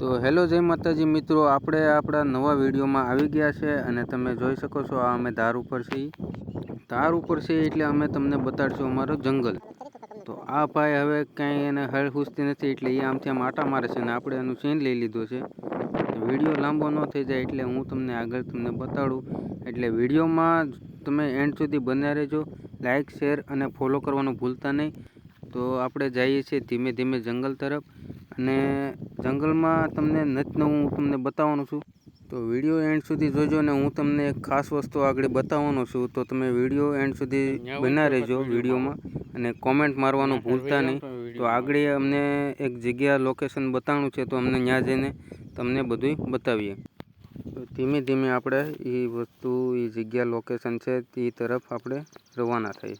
તો હેલો જય માતાજી, મિત્રો. આપણે આપણા નવા વિડીયોમાં આવી ગયા છે અને તમે જોઈ શકો છો આ અમે ધાર ઉપર છીએ. ધાર ઉપર છીએ એટલે અમે તમને બતાડશું અમારો જંગલ. તો આ ભાઈ હવે કાંઈ એને હળહુસતી નથી એટલે એ આમથી આમ આટા મારે છે અને આપણે એનું ચેન લઈ લીધો છે. વીડિયો લાંબો ન થઈ જાય એટલે હું તમને આગળ તમને બતાડું. એટલે વિડીયોમાં તમે એન્ડ સુધી બન્યા રહેજો. લાઇક શેર અને ફોલો કરવાનું ભૂલતા નહીં. તો આપણે જઈએ છીએ ધીમે ધીમે જંગલ તરફ. અને જંગલમાં તમને નત હું તમને બતાવવાનો છું. તો વીડિયો એન્ડ સુધી જોજો ને હું તમને એક ખાસ વસ્તુ આગળ બતાવવાનો છું. તો તમે વીડિયો એન્ડ સુધી બના રહેજો વિડીયોમાં અને કોમેન્ટ મારવાનું ભૂલતા નહીં. તો આગળ અમને એક જગ્યા લોકેશન બતાવવાનું છે તો અમને ત્યાં જઈને તમને બધું બતાવીએ. તો ધીમે ધીમે આપણે એ વસ્તુ એ જગ્યા લોકેશન છે તે તરફ આપણે રવાના થઈએ.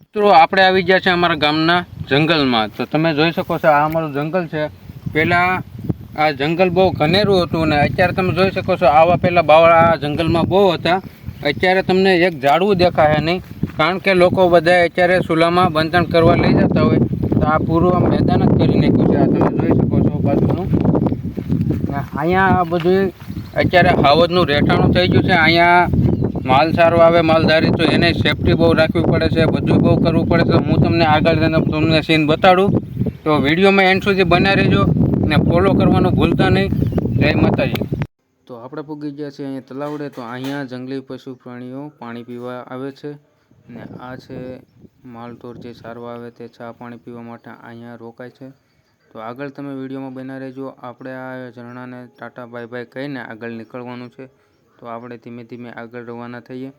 મિત્રો આપણે આવી ગયા છે અમારા ગામના જંગલમાં. તો તમે જોઈ શકો છો, આ અમારું જંગલ છે. પહેલાં આ જંગલ બહુ ઘનેરું હતું ને અત્યારે તમે જોઈ શકો છો, આવા પહેલાં બાવળા આ જંગલમાં બહુ હતા. અત્યારે તમને એક ઝાડવું દેખાય નહીં, કારણ કે લોકો બધા અત્યારે સુલામાં બંધન કરવા લઈ જતા હોય. તો આ પૂરું મેદાન જ કરી નાખ્યું છે, આ તમે જોઈ શકો છો બાજુનું. અહીંયા આ બધું અત્યારે હાવજનું રહેઠાણું થઈ ગયું છે. અહીંયા માલ સારો આવે, માલધારી તો એને સેફટી બહુ રાખવી પડે છે, બધું બહુ કરવું પડે છે. હું તમને આગળ તમને સીન બતાડું. તો વિડીયોમાં એન્ડ સુધી બના રહેજો ને ફોલો કરવાનું ભૂલતા નહીં. જય માતાજી. તો આપણે પૂગી ગયા છીએ અહીંયા તલાવડે, તો અહીંયા જંગલી પશુ પ્રાણીઓ પાણી પીવા આવે છે ને આ છે માલઢોર જે સારવા આવે તે ચા પાણી પીવા માટે અહીંયા રોકાય છે. તો આગળ તમે વિડીયોમાં બના રહેજો. આપણે આ ઝરણાને ટાટા બાય બાય કહીને આગળ નીકળવાનું છે. તો આપણે ધીમે ધીમે આગળ રવાના થઈએ.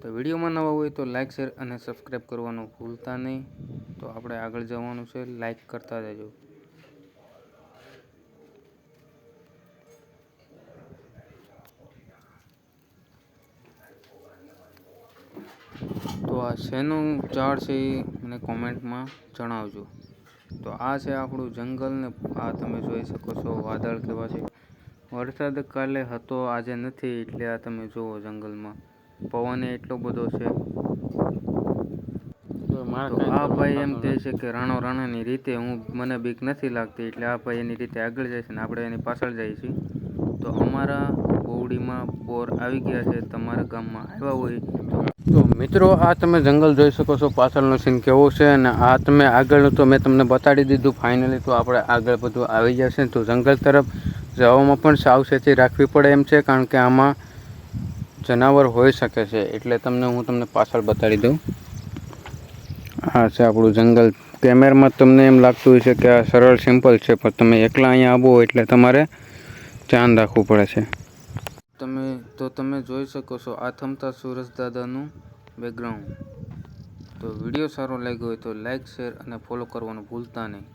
તો વિડીયોમાં નવા હોય તો લાઇક શેર અને સબસ્ક્રાઈબ કરવાનું ભૂલતા નહીં. તો આપણે આગળ જવાનું છે. લાઇક કરતા જજો તો આ શેનું ઝાડ છે એ મને કોમેન્ટમાં જણાવજો. તો આ છે આપણું જંગલ ને આ તમે જોઈ શકો છો. વાદળ કેવા છે. વરસાદ કાલે હતો આજે નથી. એટલે આ તમે જુઓ જંગલમાં. પવન એટલો બધો છે. તો આ ભાઈ એમ કહે છે કે રાણો રાણાની રીતે હું મને બીક નથી લાગતી. એટલે આ ભાઈ એની રીતે આગળ જાય છે ને આપણે એની પાછળ જઈએ છીએ. તો અમારા બોવડીમાં બોર આવી ગયા છે. તમારા ગામમાં આવ્યા હોય તો તો મિત્રો, આ તમે જંગલ જોઈ શકો છો. પાછળનો સીન કેવો છે અને આ તમે આગળનું તો મેં તમને બતાડી દીધું. ફાઇનલી તો આપણે આગળ બધું આવી જશે. તો જંગલ તરફ જવામાં પણ સાવચેતી રાખવી પડે એમ છે, કારણ કે આમાં જનાવર હોઈ શકે છે. એટલે તમને હું તમને પાછળ બતાડી દઉં. આ છે આપણું જંગલ. કેમેરામાં તમને એમ લાગતું હોય છે કે આ સરળ સિમ્પલ છે, પણ તમે એકલા અહીંયા આવો એટલે તમારે ધ્યાન રાખવું પડે છે. તમે, તો તમે જોઈ શકો છો આ થમતા સુરજ દાદાનું બેકગ્રાઉન્ડ તો વીડિયો સારો લાગ્યો હોય તો લાઈક શેર અને ફોલો કરવાનું ભૂલતા નહીં.